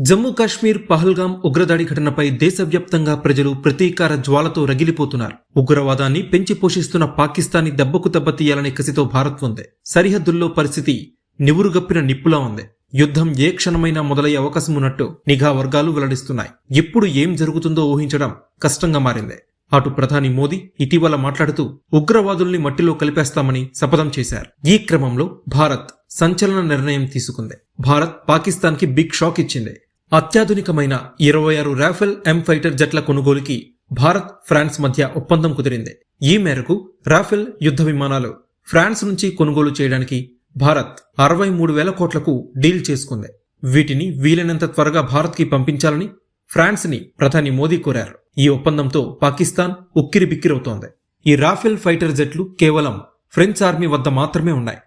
జమ్మూ కాశ్మీర్ పహల్గాం ఉగ్రదాడి ఘటనపై దేశవ్యాప్తంగా ప్రజలు ప్రతీకార జ్వాలతో రగిలిపోతున్నారు. ఉగ్రవాదాన్ని పెంచి పోషిస్తున్న పాకిస్తాన్ని దెబ్బకు దెబ్బతీయాలనే కసితో భారత్ ఉంది. సరిహద్దుల్లో పరిస్థితి నివురుగప్పిన నిప్పులా ఉంది. యుద్ధం ఏ క్షణమైనా మొదలయ్యే అవకాశం ఉన్నట్టు నిఘా వర్గాలు వెల్లడిస్తున్నాయి. ఎప్పుడు ఏం జరుగుతుందో ఊహించడం కష్టంగా మారింది. అటు ప్రధాని మోదీ ఇటీవల మాట్లాడుతూ ఉగ్రవాదుల్ని మట్టిలో కలిపేస్తామని శపథం చేశారు. ఈ క్రమంలో భారత్ సంచలన నిర్ణయం తీసుకుంది. భారత్ పాకిస్తాన్కి బిగ్ షాక్ ఇచ్చింది. అత్యాధునికమైన ఇరవై ఆరు రాఫెల్ ఎం ఫైటర్ జట్ల కొనుగోలుకి భారత్ ఫ్రాన్స్ మధ్య ఒప్పందం కుదిరింది. ఈ మేరకు రాఫెల్ యుద్ధ విమానాలు ఫ్రాన్స్ నుంచి కొనుగోలు చేయడానికి భారత్ అరవై మూడు వేల కోట్లకు డీల్ చేసుకుంది. వీటిని వీలైనంత త్వరగా భారత్కి పంపించాలని ఫ్రాన్స్ని ప్రధాని మోదీ కోరారు. ఈ ఒప్పందంతో పాకిస్తాన్ ఉక్కిరి బిక్కిరవుతోంది ఈ రాఫెల్ ఫైటర్ జెట్లు కేవలం ఫ్రెంచ్ ఆర్మీ వద్ద మాత్రమే ఉన్నాయి.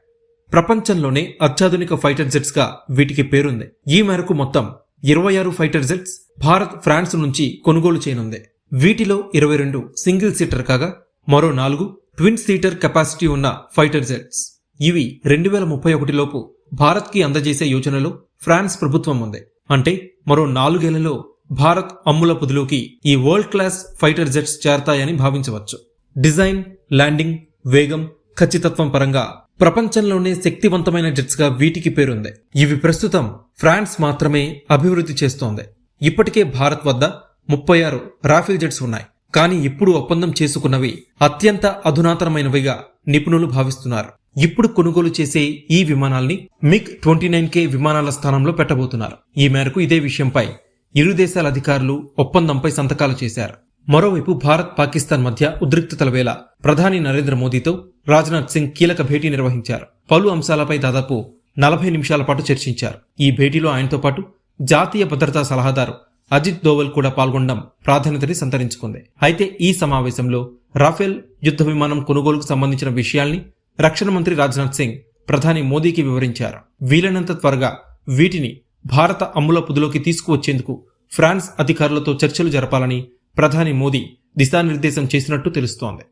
ప్రపంచంలోనే అత్యాధునిక ఫైటర్ జెట్స్గా వీటికి పేరుంది. ఈ మేరకు మొత్తం ఇరవై ఆరు ఫైటర్ జెట్స్ భారత్ ఫ్రాన్స్ నుంచి కొనుగోలు చేయనుంది. వీటిలో ఇరవై రెండు సింగిల్ సీటర్ కాగా మరో నాలుగు ట్విన్ సీటర్ కెపాసిటీ ఉన్న ఫైటర్ జెట్స్. ఇవి రెండు వేల ముప్పై ఒకటిలోపు భారత్కి అందజేసే యోచనలో ఫ్రాన్స్ ప్రభుత్వం ఉంది. అంటే మరో నాలుగేళ్ళలో భారత్ అమ్ముల పొదిలోకి ఈ వరల్డ్ క్లాస్ ఫైటర్ జెట్స్ చేరతాయని భావించవచ్చు. డిజైన్ ల్యాండింగ్ వేగం ఖచ్చితత్వం పరంగా ప్రపంచంలోనే శక్తివంతమైన జెట్స్గా వీటికి పేరుంది. ఇవి ప్రస్తుతం ఫ్రాన్స్ మాత్రమే అభివృద్ధి చేస్తోంది. ఇప్పటికే భారత్ వద్ద ముప్పై ఆరు రాఫెల్ జెట్స్ ఉన్నాయి. కానీ ఇప్పుడు ఒప్పందం చేసుకున్నవి అత్యంత అధునాతనమైనవిగా నిపుణులు భావిస్తున్నారు. ఇప్పుడు కొనుగోలు చేసే ఈ విమానాల్ని మిగ్ ట్వంటీ నైన్ కే విమానాల స్థానంలో పెట్టబోతున్నారు. ఈ మేరకు ఇదే విషయంపై ఇరు దేశాల అధికారులు ఒప్పందంపై సంతకాలు చేశారు. మరోవైపు భారత్ పాకిస్తాన్ మధ్య ఉద్రిక్తతల వేళ ప్రధాని నరేంద్ర మోదీతో రాజ్నాథ్ సింగ్ కీలక భేటీ నిర్వహించారు. పలు అంశాలపై దాదాపు నలభై నిమిషాల పాటు చర్చించారు. ఈ భేటీలో ఆయనతో పాటు జాతీయ భద్రతా సలహాదారు అజిత్ దోవల్ కూడా పాల్గొనడం ప్రాధాన్యతని సంతరించుకుంది. అయితే ఈ సమావేశంలో రాఫెల్ యుద్ధ విమానం కొనుగోలుకు సంబంధించిన విషయాల్ని రక్షణ మంత్రి రాజ్నాథ్ సింగ్ ప్రధాని మోదీకి వివరించారు. వీలైనంత త్వరగా వీటిని భారత అమ్ముల పుదులోకి తీసుకువచ్చేందుకు ఫ్రాన్స్ అధికారులతో చర్చలు జరపాలని ప్రధాని మోదీ దిశానిర్దేశం చేసినట్టు తెలుస్తోంది.